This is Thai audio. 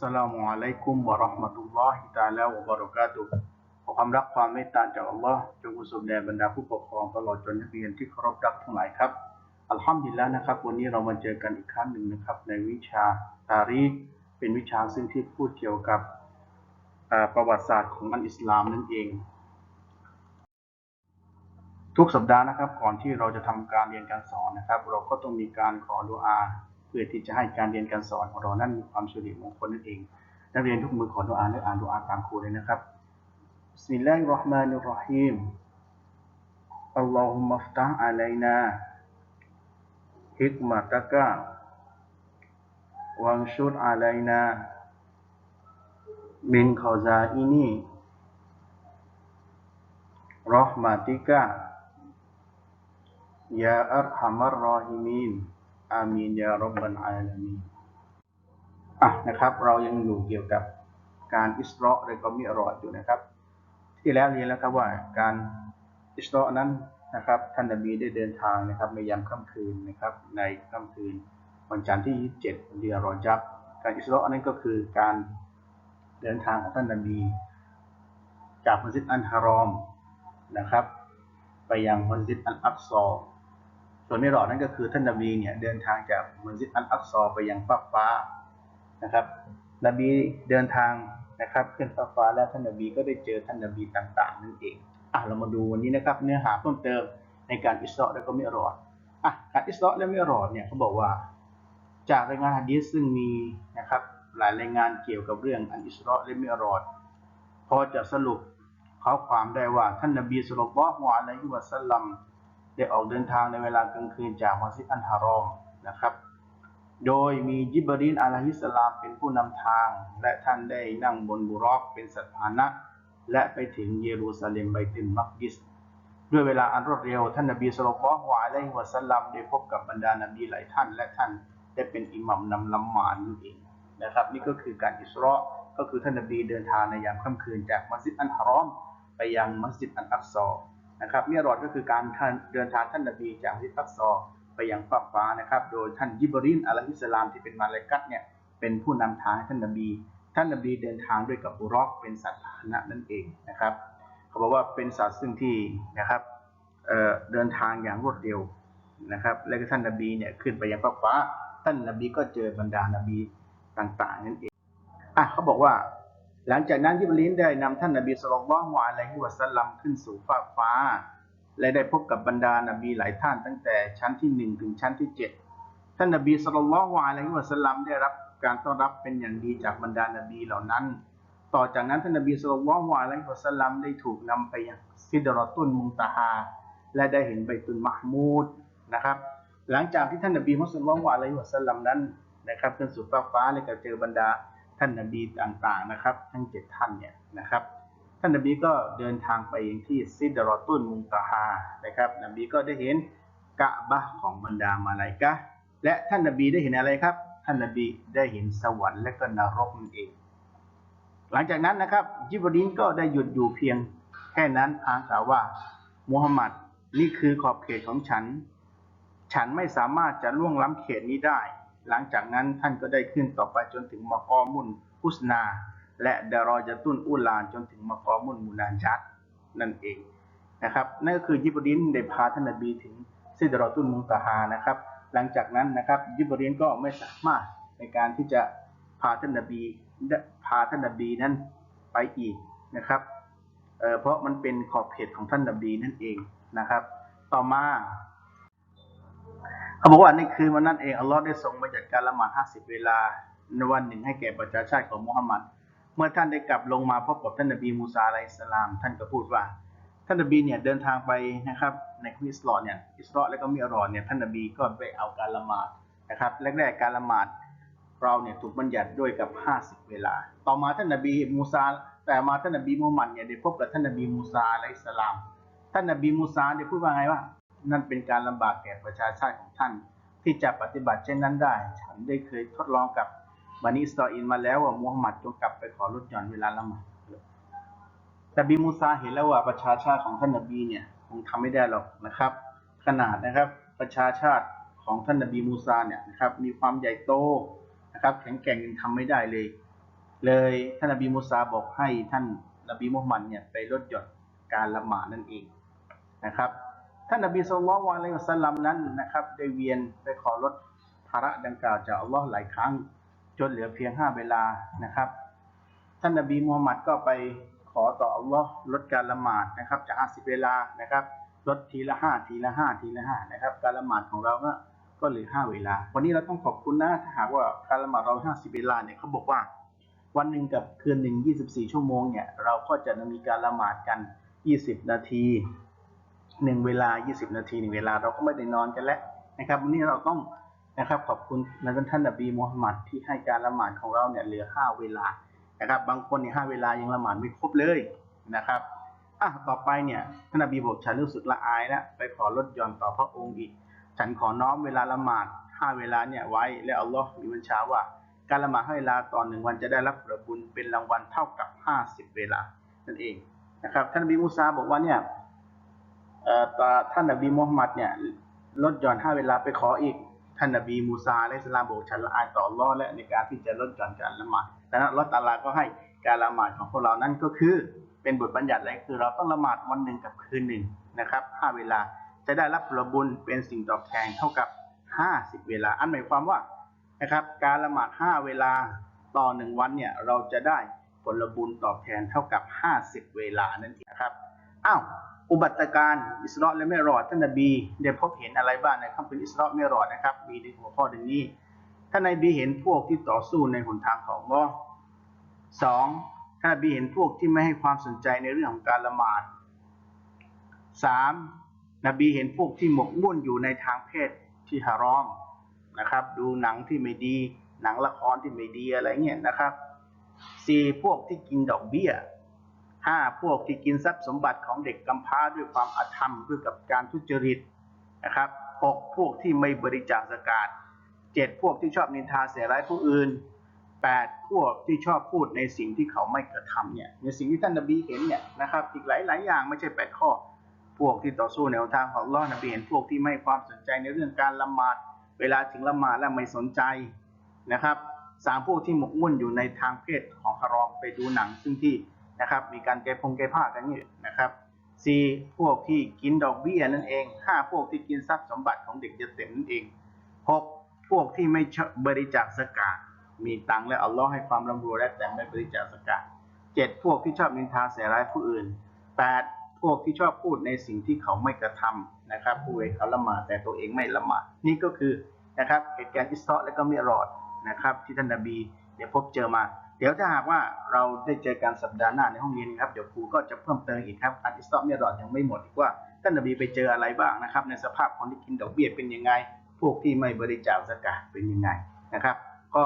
สลามุอะลัยกุมวะราะห์มะตุลลอฮิตะอาลาวะบะเราะกาตุฮ์ขอความรักความเมตตาจากอัลลอฮ์จงประสบแด่บรรดาผู้ปกครองตลอดจนนักเรียนที่เคารพรักทั้งหลายครับ อัลฮัมดุลิลละห์นะครับ วันนี้เรามาเจอกันอีกครั้งหนึ่งนะครับ ในวิชาตารีคเป็นวิชาซึ่งที่พูดเกี่ยวกับประวัติศาสตร์ของอันอิสลามนั่นเอง ทุกสัปดาห์นะครับ ก่อนที่เราจะทำการเรียนการสอนนะครับ เราก็ต้องมีการขอดุอา เพื่อที่จะให้การเรียนการสอนของเรานั้นมีความสุริมงคลนั่นเอง นักเรียนทุกมือขอดุอาและอ่านดุอาตามครูเลยนะครับบิสมิลลาฮิรเราะห์มานิรเราะฮีมอัลลอฮุมัฟตะฮ์อะลัยนาฮิกมะตะกะวังชุดอะลัยนามินขอซาอินีรอห์มาติกะยาอัรฮัมัรรอฮิมีน อามีนยารับบันอาลามีอะนะครับ เรายังอยู่เกี่ยวกับการอิสรอและก็มิอรอดอยู่นะครับ ที่แล้วเรียนแล้วครับว่าการอิสรอนั้นนะครับท่านนบีได้เดินทางนะครับในยามค่ำคืนนะครับ ในค่ำคืนวันจันทร์ที่ 27เดือนรอจับการอิสรอนั้นก็คือการเดินทางของท่านนบี จากมัสยิดอันฮารอมนะครับ ไปยังมัสยิดอันอักซอ ส่วนมิรอดนั่นก็คือท่านนบีเนี่ยเดินทางจากมัสยิดอันอักซอไปยังฟากฟ้านะครับ นบีเดินทางนะครับขึ้นฟากฟ้าแล้วท่านนบีก็ได้เจอท่านนบีต่าง ๆ นั่นเองอะเรามาดูวันนี้นะครับ เนื้อหาเพิ่มเติมในการอิสรอและก็มิรอดอะการอิสรอและมิรอดเนี่ยเขาบอกว่า จากรายงานฮะดีษซึ่งมีนะครับหลายรายงานเกี่ยวกับเรื่องอันอิสรอและมิรอดพอจะสรุปข้อความได้ว่าท่านนบีสุลต่านละฮ์อะลัยฮิวะสัลลัม ได้ออกเดินทางในเวลากลางคืนจากมัสยิดอันฮารอมนะครับ โดยมียิบรีนอะลัยฮิสสลามเป็นผู้นำทาง และท่านได้นั่งบนบุรอกเป็นสัตพานะ และไปถึงเยรูซาเล็มไบตุลมักดิส ด้วยเวลาอันรวดเร็ว ท่านนบีสุลต่านละฮ์อะลัยฮิวะสัลลัมได้พบกับบรรดานบีหลายท่าน และท่านได้เป็นอิหมัมนำละหมาดนั่นเองนะครับ นี่ก็คือการอิสรอก็คือท่านนบีเดินทางในยามค่ำคืนจากมัสยิดอันฮารอมไปยังมัสยิดอันอักซอ นะครับมิรอดก็คือการเดินทางท่านนบีจากมิตักซอไปยังฟากฟ้านะครับ โดยท่านยิบรินอะลฮิสลามที่เป็นมาลากัตเนี่ยเป็นผู้นำทางให้ท่านนบี ท่านนบีเดินทางด้วยกับบุรอกเป็นสัตว์พาหนะนั่นเองนะครับ เขาบอกว่าเป็นสัตว์ซึ่งที่นะครับเเดินทางอย่างรวดเร็วนะครับ และก็ท่านนบีเนี่ยขึ้นไปยังฟากฟ้า ท่านนบีก็เจอบรรดานบีต่างๆนั่นเองอะเขาบอกว่า หลังจากนั้นยิบรีนได้นำท่านนบีสุลต่านละฮ์อะลัยฮิวะสลัมขึ้นสู่ฟากฟ้า และได้พบกับบรรดานบีหลายท่านตั้งแต่ชั้นที่หนึ่งถึงชั้นที่เจ็ดท่านนบีสุลต่านละฮ์อะลัยฮิวะสลัมได้รับการต้อนรับเป็นอย่างดีจากบรรดานบีเหล่านั้น ต่อจากนั้นท่านนบีสุลต่านละฮ์อะลัยฮิวะสลัมได้ถูกนำไปยังซิดรอตุนมุงตาฮาและได้เห็นใบตุนมหมูดนะครับ หลังจากที่ท่านนบีมุสลิมละอะลัยฮิวะสัลลัมนั้นนะครับขึ้นสู่ฟากฟ้าและก็เจอบรรดา ท่านนบีต่างๆนะครับ ทั้งเจ็ดท่านเนี่ยนะครับ ท่านนบีก็เดินทางไปยังที่ซิดรอตุนมุงตาฮานะครับ นบีก็ได้เห็นกะบะของบรรดามาลายกะและท่านนบีได้เห็นอะไรครับ ท่านนบีได้เห็นสวรรค์และก็นรกนั่นเอง หลังจากนั้นนะครับยิบรีนก็ได้หยุดอยู่เพียงแค่นั้นพางกล่าวว่ามุฮัมหมัดนี่คือขอบเขตของฉัน ฉันไม่สามารถจะล่วงล้ำเขตนี้ได้ หลังจากนั้นท่านก็ได้ขึ้นต่อไปจนถึงมากอมุนอุสนา และดารอจตุนอุลานจนถึงมากอมุนมูนาจัดนั่นเองนะครับนั่นก็คือยิบรินได้พาท่านนบีถึงซิดรอตุนมุงตฮานะครับ หลังจากนั้นนะครับยิบรินก็ไม่สามารถในการที่จะพาท่านนบีพาท่านนบีนั้นไปอีกนะครับเเพราะมันเป็นขอบเขตของท่านนบีนั่นเองนะครับ ต่อมา เขาบอกว่าในคืนวันนั้นเองอัลลอฮ์ได้ทรงบัญญัติการละหมาด50เวลาในวันหนึ่งให้แก่ประชาชาติของมุฮัมมัดเมื่อท่านได้กลับลงมาพบกับท่านนบีมูซาอะลัยสลาม ท่านก็พูดว่า ท่านนบีเนี่ยเดินทางไปนะครับในคุอิสลอดเนี่ยอิสรอแล้วก็มิอรอดเนี่ยท่านนบีก็ไปเอาการละหมาดนะครับแรกๆการละหมาดเราเนี่ยถูกบัญญัติด้วยกับ 50 เวลา ต่อมาท่านนบีมูซา แต่มาท่านนบีมูฮัมมัดเนี่ยได้พบกับท่านนบีมูซาอะลัยสสลาม ท่านนบีมูซาได้พูดว่าไงว่า นั่นเป็นการลำบากแก่ประชาชาติของท่าน ที่จะปฏิบัติเช่นนั้นได้ ฉันได้เคยทดลองกับบันิสราเอลมาแล้วว่ามูฮัมหมัดจงกลับไปขอลดหย่อนเวลาละหมาดแต่บีมูซาเห็นแล้วว่าประชาชาติของท่านนบีเนี่ยคงทำไม่ได้หรอกนะครับ ขนาดนะครับประชาชาติของท่านนบีมูซาเนี่ยนะครับมีความใหญ่โตนะครับแข็งแกร่งยังทำไม่ได้เลย เลยท่านนบีมูซาบอกให้ท่านนบีมุฮัมมัดเนี่ยไปลดหย่อนการละหมาดนั่นเองนะครับ ท่านนบีสุลต่านอะลัยฮิวะสัลลัมนั้นนะครับได้เวียนไปขอลดภาระดังกล่าวจากอัลลอฮ์หลายครั้ง จนเหลือเพียงห้าเวลานะครับ ท่านนบีมูฮัมมัดก็ไปขอต่ออัลลอฮ์ลดการละหมาดนะครับ จากห้าสิบเวลานะครับ ลดทีละห้าทีละห้าทีละห้านะครับ การละหมาดของเราก็ก็เหลือห้าเวลา วันนี้เราต้องขอบคุณนะถ้าหากว่าการละหมาดเราห้าสิบเวลาเนี่ยเขาบอกว่า วันหนึ่งกับคืนหนึ่งยี่สิบสี่ชั่วโมงเนี่ยเราก็จะมีการละหมาดกันยี่สิบนาที หนึ่งเวลายี่สิบนาทีหนึ่งเวลาเราก็ไม่ได้นอนกันแล้วนะครับวันนี้เราต้องนะครับขอบคุณนะท่านนบีมูฮัมมัดที่ให้การละหมาดของเราเนี่ยเหลือห้าเวลานะครับ บางคนเนี่ยห้าเวลายังละหมาดไม่ครบเลยนะครับอะต่อไปเนี่ยท่านนบีบอกฉันรู้สึกละอายแล้วไปขอลดหย่อนต่อพระองค์อีก ฉันขอน้อมเวลาละหมาดห้าเวลาเนี่ยไว้และอัลลอฮ์มีบัญชาว่า การละหมาดห้าเวลาต่อหนึ่งวันจะได้รับผลบุญเป็นรางวัลเท่ากับห้าสิบเวลานั่นเองนะครับท่านนบีมูซาบอกว่าเนี่ย ท่านนบีมุฮัมมัดเนี่ยลดหย่อนห้าเวลาไปขออีกท่านนบีมูซาอะลัยฮิสลามบอกฉันละอายต่ออัลลอฮ์และในการที่จะลดหย่อนการละหมาดดังนั้นลอตาลาก็ให้การละหมาดของพวกเรานั้นก็คือเป็นบทบัญญัติอะไรคือเราต้องละหมาดวันหนึ่งกับคืนหนึ่งนะครับห้าเวลาจะได้รับผลบุญเป็นสิ่งตอบแทนเท่ากับห้าสิบเวลา อันหมายความว่านะครับการละหมาดห้าเวลาต่อหนึ่งวันเนี่ยเราจะได้ผลบุญตอบแทนเท่ากับห้าสิบเวลานั่นเองครับอ้าว อุบัติการ์อิสราะห์และไม่รอดท่านนบีได้พบเห็นอะไรบ้างในคำเป็นอิสราะห์ไม่รอดนะครับ มีในหัวข้อดังนี้ท่านนบีเห็นพวกที่ต่อสู้ในหนทางของอัลลอฮ์สองท่านนบีเห็นพวกที่ไม่ให้ความสนใจในเรื่องของการละหมาดสามนบีเห็นพวกที่หมกมุ่นอยู่ในทางเพศที่ฮารอมนะครับ ดูหนังที่ไม่ดี หนังละครที่ไม่ดีอะไรเงี้ยนะครับสี่พวกที่กินดอกเบี้ย ห้าพวกที่กินทรัพย์สมบัติของเด็กกำพร้าด้วยความอาธรรมด้วยกับการทุจริตนะครับหกพวกที่ไม่บริจาคสกาดเจ็ดพวกที่ชอบนินทาเสียร้ายผู้อื่นแปดพวกที่ชอบพูดในสิ่งที่เขาไม่กระทำเนี่ยในสิ่งที่ท่านนบีเห็นเนี่ยนะครับอีกหลายหลายอย่างไม่ใช่แปดข้อ พวกที่ต่อสู้ในหนทางของลลอนบีเห็นพวกที่ไม่ความสนใจในเรื่องการละหมาดเวลาถึงละหมาดแล้วไม่สนใจนะครับสามพวกที่หมกมุ่นอยู่ในทางเพศของฮารอมไปดูหนังซึ่งที่ นะครับ มีการแก้พงแก้ผ้ากันนี่นะครับสี่พวกที่กินดอกเบี้ยนั่นเองห้าพวกที่กินทรัพย์สมบัติของเด็กยะเต็มนั่นเองหกพวกที่ไม่บริจาคสกาดมีตังและอัลลอฮ์ให้ความร่ำรวยและแต่ไม่บริจาคสกาดเจ็ดพวกที่ชอบนินทาเสียร้ายผู้อื่นแปดพวกที่ชอบพูดในสิ่งที่เขาไม่กระทำนะครับผู้ให้เขาละหมาดแต่ตัวเองไม่ละหมาดนี่ก็คือนะครับเหตุการณ์อิสราและก็มิรอดนะครับที่ท่านนบี เดี๋ยวพบเจอมา เดี๋ยวถ้าหากว่าเราได้เจอกันสัปดาห์หน้าในห้องเรียนครับเดี๋ยวครูก็จะเพิ่มเติมอีกครับการอิสราะห์มิรอดยังไม่หมดอีกว่าท่านนบีไปเจออะไรบ้างนะครับ ในสภาพคนที่กินดอกเบี้ยเป็นยังไง พวกที่ไม่บริจาคสกาดเป็นยังไงนะครับ ก็